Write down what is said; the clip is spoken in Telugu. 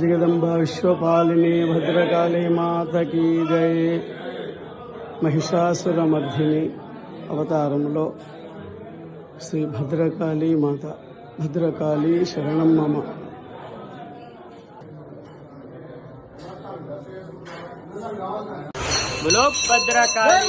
జగదంబ విశ్వపాలిని భద్రకాళి మాతకి జయ మహిషాసుర మర్ధిని అవతారంలో శ్రీ భద్రకాళి మాత భద్రకాళీ శరణం మమ. భద్రకాళి